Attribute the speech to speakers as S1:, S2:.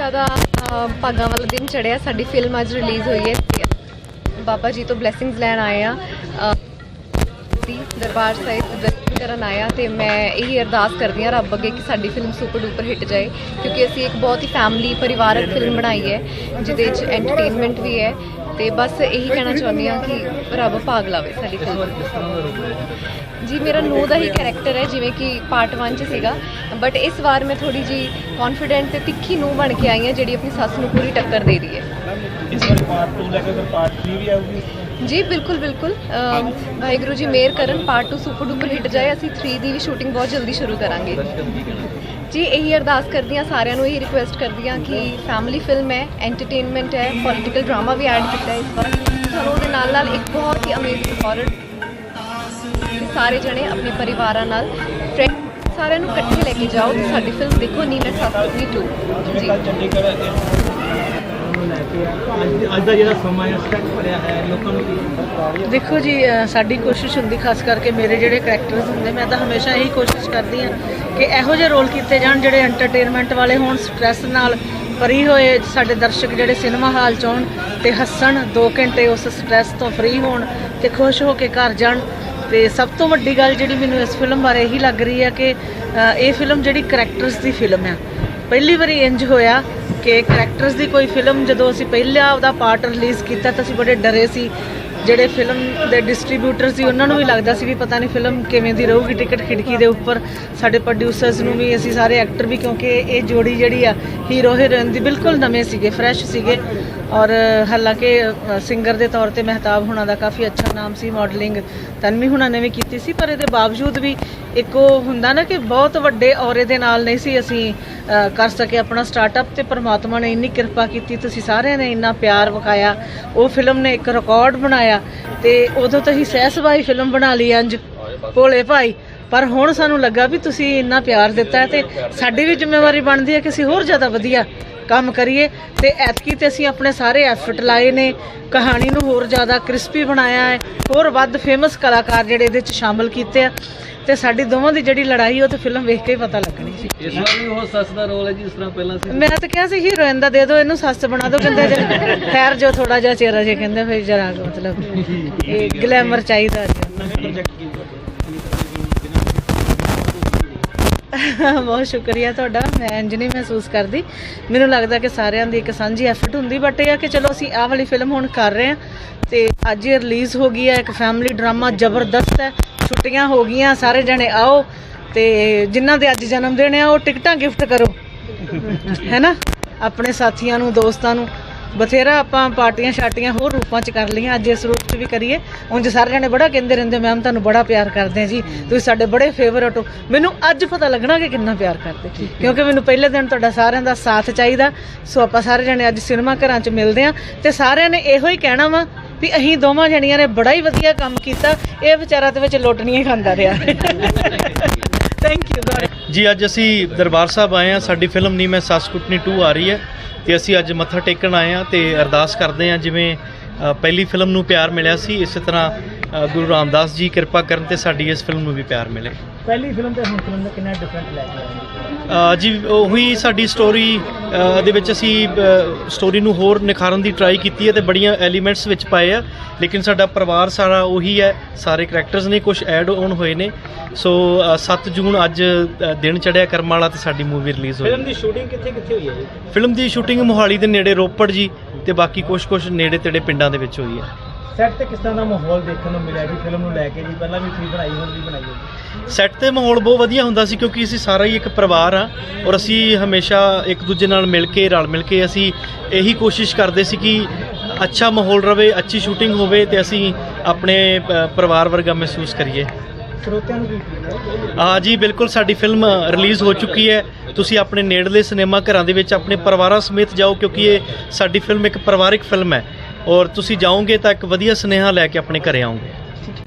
S1: ਜ਼ਿਆਦਾ ਅ, ਭਾਗਾਂ ਵਾਲਾ ਦਿਨ ਚੜਿਆ ਸਾਡੀ ਫਿਲਮ ਅੱਜ ਰਿਲੀਜ਼ ਹੋਈ ਹੈ। ਬਾਬਾ ਜੀ ਤੋਂ ਬਲੇਸਿੰਗਸ ਲੈਣ ਆਏ ਆ ਦਰਬਾਰ ਸਾਹਿਬ ਦਰਸ਼ਨ ਕਰਨ ਆਇਆ ਤੇ ਮੈਂ ਇਹੀ ਅਰਦਾਸ ਕਰਦੀ ਹਾਂ ਰੱਬ ਅੱਗੇ ਕਿ ਸਾਡੀ ਫਿਲਮ ਸੁਪਰ ਡੂਪਰ ਹਿੱਟ ਜਾਏ, ਕਿਉਂਕਿ ਅਸੀਂ ਇੱਕ ਬਹੁਤ ਹੀ ਫੈਮਿਲੀ ਪਰਿਵਾਰਕ ਫਿਲਮ ਬਣਾਈ ਹੈ, ਜਿਹਦੇ ਵਿੱਚ ਐਂਟਰਟੇਨਮੈਂਟ ਵੀ ਹੈ ਤੇ ਬਸ ਇਹੀ ਕਹਿਣਾ ਚਾਹੁੰਦੀ ਹਾਂ ਕਿ ਰੱਬ ਭਾਗ ਲਾਵੇ ਸਾਡੀ ਫਿਲਮ ਜੀ, ਮੇਰਾ ਨੋ ਦਾ ਹੀ ਕੈਰੈਕਟਰ ਹੈ, ਜਿਵੇਂ ਕਿ ਪਾਰਟ 1 ਚ ਸੀਗਾ ਬਟ ਇਸ ਵਾਰ ਮੈਂ ਥੋੜੀ ਜੀ ਕੌਨਫੀਡੈਂਟ ਤੇ ਤਿੱਖੀ ਨੂੰ ਬਣ ਕੇ ਆਈ ਹਾਂ, ਜਿਹੜੀ ਆਪਣੀ ਸੱਸ ਨੂੰ ਪੂਰੀ ਟੱਕਰ ਦੇ ਰਹੀ ਹੈ।
S2: ਇਸ ਵਾਰ ਪਾਰਟ 2 ਲੈ ਕੇ ਫਿਰ ਪਾਰਟ 3 ਵੀ ਆਊਗੀ?
S1: ਜੀ ਬਿਲਕੁਲ ਬਿਲਕੁਲ। ਅਮ, ਵਾਹਿਗੁਰੂ ਜੀ ਮਿਹਰ ਕਰਨ ਪਾਰਟ 2 ਸੁਪਰ ਡੂਪਰ ਹਿੱਟ ਜਾਏ ਅਸੀਂ 3 ਦੀ ਵੀ ਸ਼ੂਟਿੰਗ ਬਹੁਤ ਜਲਦੀ ਸ਼ੁਰੂ ਕਰਾਂਗੇ। ਜੀ ਇਹੀ ਅਰਦਾਸ ਕਰਦੀ ਹਾਂ ਸਾਰਿਆਂ ਨੂੰ ਇਹੀ ਰਿਕੁਐਸਟ ਕਰਦੀ ਹਾਂ ਕਿ ਫੈਮਿਲੀ ਫਿਲਮ ਹੈ ਐਂਟਰਟੇਨਮੈਂਟ ਹੈ ਪੋਲਿਟੀਕਲ ਡਰਾਮਾ ਵੀ ਐਡ ਕੀਤਾ ਹੈ ਇਸ ਵਾਰ। ਤੁਹਾਨੂੰ ਉਹਦੇ ਨਾਲ ਨਾਲ ਇੱਕ ਬਹੁਤ ਹੀ ਅਮੇਜ਼ਿੰਗ ਹਾਰਰ ਸਾਰੇ ਜਣੇ ਆਪਣੇ ਪਰਿਵਾਰਾਂ ਨਾਲ friend- ਸਾਰਿਆਂ ਨੂੰ ਇਕੱਠੇ ਲੈ ਕੇ ਜਾਓ ਤੇ ਸਾਡੀ ਫਿਲਮ ਦੇਖੋ ਨੀ ਮੈਂ ਸਾਥੀ 2
S2: ਜਿਵੇਂ
S1: ਜੀ।
S2: ਕੱਲ ਚੰਡੀਗੜ੍ਹ ਅੱਜ ਦਾ ਜਿਹੜਾ ਸਮਾਂ ਹੈ ਸਟੈਕ ਭਰਿਆ ਹੈ ਲੋਕਾਂ ਨੂੰ
S3: ਦੇਖੋ ਜੀ ਸਾਡੀ ਕੋਸ਼ਿਸ਼ ਹੁੰਦੀ ਖਾਸ ਕਰਕੇ ਮੇਰੇ ਜਿਹੜੇ ਕਰੈਕਟਰਸ ਹੁੰਦੇ, ਮੈਂ ਤਾਂ ਹਮੇਸ਼ਾ ਇਹੀ ਕੋਸ਼ਿਸ਼ ਕਰਦੀ ਹਾਂ ਕਿ ਇਹੋ ਜਿਹੇ ਰੋਲ ਕੀਤੇ ਜਾਣ ਜਿਹੜੇ ਐਂਟਰਟੇਨਮੈਂਟ ਵਾਲੇ ਹੋਣ ਸਟ੍ਰੈਸ ਨਾਲ ਫਰੀ ਹੋਏ ਸਾਡੇ ਦਰਸ਼ਕ ਜਿਹੜੇ ਸਿਨੇਮਾ ਹਾਲ ਚ ਆਉਣ ਤੇ ਹੱਸਣ 2 ਘੰਟੇ ਉਸ ਸਟ੍ਰੈਸ ਤੋਂ ਫਰੀ ਹੋਣ ਤੇ ਖੁਸ਼ ਹੋ ਕੇ ਘਰ ਜਾਣ। ਤੇ ਸਭ ਤੋਂ ਵੱਡੀ ਗੱਲ ਜਿਹੜੀ ਮੈਨੂੰ ਇਸ ਫਿਲਮ ਬਾਰੇ ਇਹੀ ਲੱਗ ਰਹੀ ਹੈ ਕਿ ਇਹ ਫਿਲਮ ਜਿਹੜੀ ਕਰੈਕਟਰਸ ਦੀ ਫਿਲਮ ਹੈ, ਪਹਿਲੀ ਵਾਰੀ ਇੰਜ ਹੋਇਆ ਕਿ ਕਰੈਕਟਰਸ ਦੀ ਕੋਈ ਫਿਲਮ ਜਦੋਂ ਅਸੀਂ ਪਹਿਲਾ ਉਹਦਾ ਪਾਰਟ ਰਿਲੀਜ਼ ਕੀਤਾ ਤਾਂ ਅਸੀਂ ਬੜੇ ਡਰੇ ਸੀ। ਜਿਹੜੇ ਫਿਲਮ ਦੇ ਡਿਸਟ੍ਰੀਬਿਊਟਰ ਸੀ, ਉਹਨਾਂ ਨੂੰ ਵੀ ਲੱਗਦਾ ਸੀ ਵੀ ਪਤਾ ਨਹੀਂ ਫਿਲਮ ਕਿਵੇਂ ਦੀ ਰਹੂਗੀ ਟਿਕਟ ਖਿੜਕੀ ਦੇ ਉੱਪਰ। ਸਾਡੇ ਪ੍ਰੋਡਿਊਸਰਸ ਨੂੰ ਵੀ, ਅਸੀਂ ਸਾਰੇ ਐਕਟਰ ਵੀ, ਕਿਉਂਕਿ ਇਹ ਜੋੜੀ ਜਿਹੜੀ ਆ ਹੀਰੋ ਹੀਰੋਇਨ ਦੀ ਬਿਲਕੁਲ ਨਵੇਂ ਸੀਗੇ ਫਰੈਸ਼ ਸੀਗੇ। ਔਰ ਹਾਲਾਂਕਿ ਸਿੰਗਰ ਦੇ ਤੌਰ ਤੇ ਮਹਿਤਾਬ ਹੁਣਾਂ ਦਾ ਕਾਫੀ ਅੱਛਾ ਨਾਮ ਸੀ ਮਾਡਲਿੰਗ ਤਨਵੀ ਹੁਣਾਂ ਨੇ ਵੀ ਕੀਤੀ ਸੀ, ਪਰ ਇਹਦੇ ਬਾਵਜੂਦ ਵੀ ਇੱਕ ਉਹ ਹੁੰਦਾ ਨਾ ਕਿ ਬਹੁਤ ਵੱਡੇ ਔਰੇ ਦੇ ਨਾਲ ਨਹੀਂ ਸੀ ਅਸੀਂ ਕਰ ਸਕੇ ਆਪਣਾ ਸਟਾਰਟਅਪ ਤੇ ਪ੍ਰਮਾਤਮਾ ਨੇ ਇੰਨੀ ਕਿਰਪਾ ਕੀਤੀ, ਤੁਸੀਂ ਸਾਰਿਆਂ ਨੇ ਇੰਨਾ ਪਿਆਰ ਵਿਖਾਇਆ। ਉਹ ਫਿਲਮ ਨੇ ਇੱਕ ਰਿਕਾਰਡ ਬਣਾਇਆ ਤੇ ਉਦੋਂ ਤੋਂ ਹੀ ਸਹਿਸਵਾਈ ਫਿਲਮ ਬਣਾ ਲਈ ਅੰਜ ਭੋਲੇ ਭਾਈ। ਪਰ ਹੁਣ ਸਾਨੂੰ ਲੱਗਾ ਵੀ ਤੁਸੀਂ ਇੰਨਾ ਪਿਆਰ ਦਿੱਤਾ ਤੇ ਸਾਡੀ ਵੀ ਜ਼ਿੰਮੇਵਾਰੀ ਬਣਦੀ ਹੈ ਕਿ ਅਸੀਂ ਹੋਰ ਜ਼ਿਆਦਾ ਵਧੀਆ ਕੰਮ ਕਰੀਏ ਤੇ ਐਤਕੀ ਤੇ ਅਸੀਂ ਆਪਣੇ ਸਾਰੇ ਐਫਰਟ ਲਾਏ ਨੇ। ਕਹਾਣੀ ਨੂੰ ਹੋਰ ਜ਼ਿਆਦਾ ਕ੍ਰਿਸਪੀ ਬਣਾਇਆ ਹੈ ਹੋਰ ਵੱਧ ਫੇਮਸ ਕਲਾਕਾਰ ਜਿਹੜੇ ਇਹਦੇ ਚ ਸ਼ਾਮਲ ਕੀਤੇ ਆ। ਤੇ ਸਾਡੀ ਦੋਵਾਂ ਦੀ ਜਿਹੜੀ ਲੜਾਈ ਉਹ ਤੇ ਫਿਲਮ ਵੇਖ ਕੇ ਹੀ ਪਤਾ ਲੱਗਣੀ ਸੀ।
S4: ਇਸ ਵਾਰ ਵੀ ਉਹ ਸੱਸ ਦਾ ਰੋਲ ਹੈ ਜਿਸ ਤਰ੍ਹਾਂ ਪਹਿਲਾਂ ਸੀ।
S3: ਮੈਂ ਤਾਂ ਕਿਹਾ ਸੀ ਹੀਰੋਇਨ ਦਾ ਦੇ ਦਿਓ ਇਹਨੂੰ ਸੱਸ ਬਣਾ ਦਿਓ ਕਹਿੰਦੇ ਜੇ। ਖੈਰ ਜੋ ਥੋੜਾ ਜਿਹਾ ਚਿਹਰਾ ਜੇ ਕਹਿੰਦੇ ਫਿਰ ਜਰਾ ਮਤਲਬ ਇਹ ਗਲੈਮਰ ਚਾਹੀਦਾ ਜੀ। ਬਹੁਤ ਸ਼ੁਕਰੀਆ ਤੁਹਾਡਾ, ਮੈਂ ਇੰਜ ਨਹੀਂ ਮਹਿਸੂਸ ਕਰਦੀ। ਮੈਨੂੰ ਲੱਗਦਾ ਕਿ ਸਾਰਿਆਂ ਦੀ ਇੱਕ ਸਾਂਝੀ ਐਫਰਟ ਹੁੰਦੀ ਬਟ ਇਹ ਆ ਕਿ ਚਲੋ ਅਸੀਂ ਆਹ ਵਾਲੀ ਫਿਲਮ ਹੁਣ ਕਰ ਰਹੇ ਹਾਂ ਤੇ ਅੱਜ ਇਹ ਰਿਲੀਜ਼ ਹੋ ਗਈ ਹੈ, ਇੱਕ ਫੈਮਿਲੀ ਡਰਾਮਾ ਜ਼ਬਰਦਸਤ ਹੈ। ਛੁੱਟੀਆਂ ਹੋ ਗਈਆਂ, ਸਾਰੇ ਜਣੇ ਆਓ ਤੇ ਜਿਨ੍ਹਾਂ ਦੇ ਅੱਜ ਜਨਮ ਦਿਨ ਆ, ਉਹ ਟਿਕਟਾਂ ਗਿਫਟ ਕਰੋ। ਹੈਨਾ ਆਪਣੇ ਸਾਥੀਆਂ ਨੂੰ, ਦੋਸਤਾਂ ਨੂੰ। ਬਥੇਰਾ ਆਪਾਂ ਪਾਰਟੀਆਂ ਸ਼ਾਟੀਆਂ ਹੋਰ ਰੂਪਾਂ 'ਚ ਕਰ ਲਈਆਂ ਅੱਜ ਇਸ ਰੂਪ 'ਚ ਵੀ ਕਰੀਏ। ਉਂਝ ਸਾਰੇ ਜਣੇ ਬੜਾ ਕਹਿੰਦੇ ਰਹਿੰਦੇ ਮੈਮ ਤੁਹਾਨੂੰ ਬੜਾ ਪਿਆਰ ਕਰਦੇ ਆ ਜੀ ਤੁਸੀਂ ਸਾਡੇ ਬੜੇ ਫੇਵਰਟ ਹੋ। ਮੈਨੂੰ ਅੱਜ ਪਤਾ ਲੱਗਣਾ ਕਿ ਕਿੰਨਾ ਪਿਆਰ ਕਰਦੇ। ਕਿਉਂਕਿ ਮੈਨੂੰ ਪਹਿਲੇ ਦਿਨ ਤੁਹਾਡਾ ਸਾਰਿਆਂ ਦਾ ਸਾਥ ਚਾਹੀਦਾ। ਸੋ ਆਪਾਂ ਸਾਰੇ ਜਣੇ ਅੱਜ ਸਿਨੇਮਾ ਘਰਾਂ 'ਚ ਮਿਲਦੇ ਆ ਤੇ ਸਾਰਿਆਂ ਨੇ ਇਹੋ ਹੀ ਕਹਿਣਾ ਵਾ ਵੀ ਅਸੀਂ ਦੋਵਾਂ ਜਣੀਆਂ ਨੇ ਬੜਾ ਹੀ ਵਧੀਆ ਕੰਮ ਕੀਤਾ। ਇਹ ਵਿਚਾਰਾ ਤੇ ਵਿੱਚ ਲੋਟਣੀਆਂ ਖਾਂਦਾ ਰਿਹਾ। ਥੈਂਕ ਯੂ
S5: ਜੀ, ਅੱਜ ਅਸੀਂ ਦਰਬਾਰ ਸਾਹਿਬ ਆਏ ਹਾਂ। ਸਾਡੀ ਫਿਲਮ ਨਹੀਂ ਮੈਂ ਸੱਸ ਕੁੱਟਣੀ 2 ਆ ਰਹੀ ਹੈ ਤੇ ਅਸੀਂ ਅੱਜ ਮੱਥਾ ਟੇਕਣ ਆਏ ਹਾਂ ਤੇ ਅਰਦਾਸ ਕਰਦੇ ਹਾਂ, ਜਿਵੇਂ ਪਹਿਲੀ ਫਿਲਮ ਨੂੰ ਪਿਆਰ ਮਿਲਿਆ ਸੀ, ਇਸੇ ਤਰ੍ਹਾਂ ਗੁਰੂ ਰਾਮਦਾਸ ਜੀ ਕਿਰਪਾ ਕਰਨ ਤੇ ਸਾਡੀ ਇਸ ਫਿਲਮ ਨੂੰ ਵੀ ਪਿਆਰ ਮਿਲੇ।
S2: ਪਹਿਲੀ ਫਿਲਮ ਤੇ ਹੁਣ ਫਿਲਮ ਦਾ ਕਿੰਨਾ ਡਿਫਰੈਂਟ ਲੈ ਕੇ ਆਏ
S5: ਅ, ਜੀ ਉਹੀ ਸਾਡੀ ਸਟੋਰੀ ਦੇ ਵਿੱਚ ਅਸੀਂ ਸਟੋਰੀ ਨੂੰ ਹੋਰ ਨਿਖਾਰਨ ਦੀ ਟਰਾਈ ਕੀਤੀ ਹੈ ਤੇ ਬੜੀਆਂ ਐਲੀਮੈਂਟਸ ਵਿੱਚ ਪਾਏ ਆ। ਲੇਕਿਨ ਸਾਡਾ ਪਰਿਵਾਰ ਸਾਰਾ ਉਹੀ ਹੈ। ਸਾਰੇ ਕੈਰੈਕਟਰਸ ਨੇ ਕੁਝ ਐਡ ਆਨ ਹੋਏ ਨੇ। ਸੋ ਅ, 7 ਜੂਨ ਅੱਜ ਦਿਨ ਚੜਿਆ ਕਰਮ ਵਾਲਾ ਤੇ ਸਾਡੀ ਮੂਵੀ ਰਿਲੀਜ਼ ਹੋਈ।
S2: ਫਿਲਮ ਦੀ ਸ਼ੂਟਿੰਗ ਕਿੱਥੇ ਕਿੱਥੇ ਹੋਈ ਹੈ ਜੀ?
S5: ਫਿਲਮ ਦੀ ਸ਼ੂਟਿੰਗ ਮੋਹਾਲੀ ਦੇ ਨੇੜੇ ਰੋਪੜ ਜੀ ਤੇ ਬਾਕੀ ਕੁਝ ਕੁਝ ਨੇੜੇ ਤੇੜੇ ਪਿੰਡਾਂ ਦੇ ਵਿੱਚ ਹੋਈ ਹੈ।
S2: ਸੈੱਟ ਤੇ ਕਿਸ ਤਰ੍ਹਾਂ ਦਾ ਮਾਹੌਲ ਦੇਖਣ ਨੂੰ ਮਿਲਿਆ ਜੀ? ਫਿਲਮ ਨੂੰ ਲੈ ਕੇ ਜੀ? ਪਹਿਲਾਂ ਵੀ ਤੁਸੀਂ ਬਣਾਈ ਹੁਣ ਵੀ ਬਣਾਈ ਹੈ
S5: ਸੈੱਟ ਤੇ ਮਾਹੌਲ ਬਹੁਤ ਵਧੀਆ ਹੁੰਦਾ ਸੀ ਕਿਉਂਕਿ ਅਸੀਂ ਸਾਰਾ ਹੀ ਇੱਕ ਪਰਿਵਾਰ ਆ ਔਰ ਅਸੀਂ ਹਮੇਸ਼ਾ ਇੱਕ ਦੂਜੇ ਨਾਲ ਮਿਲ ਕੇ ਰਲ ਮਿਲ ਕੇ ਅਸੀਂ ਇਹੀ ਕੋਸ਼ਿਸ਼ ਕਰਦੇ ਸੀ ਕਿ ਅੱਛਾ ਮਾਹੌਲ ਰਵੇ ਅੱਛੀ ਸ਼ੂਟਿੰਗ ਹੋਵੇ ਤੇ ਅਸੀਂ ਆਪਣੇ ਪਰਿਵਾਰ ਵਰਗਾ ਮਹਿਸੂਸ ਕਰੀਏ।
S2: ਸਰੋਤਿਆਂ ਨੂੰ ਫੀਲ ਹੈ?
S5: ਜੀ ਬਿਲਕੁਲ ਸਾਡੀ ਫਿਲਮ ਰਿਲੀਜ਼ ਹੋ ਚੁੱਕੀ ਹੈ। ਤੁਸੀਂ ਆਪਣੇ ਨੇੜਲੇ ਸਿਨੇਮਾ ਘਰਾਂ ਦੇ ਵਿੱਚ ਆਪਣੇ ਪਰਿਵਾਰਾਂ ਸਮੇਤ ਜਾਓ ਕਿਉਂਕਿ ਇਹ ਸਾਡੀ ਫਿਲਮ ਇੱਕ ਪਰਿਵਾਰਿਕ ਫਿਲਮ ਹੈ। ਔਰ ਤੁਸੀਂ ਜਾਓਗੇ ਤਾਂ ਇੱਕ ਵਧੀਆ ਸੁਨੇਹਾ ਲੈ ਕੇ ਆਪਣੇ ਘਰੇ ਆਓਗੇ।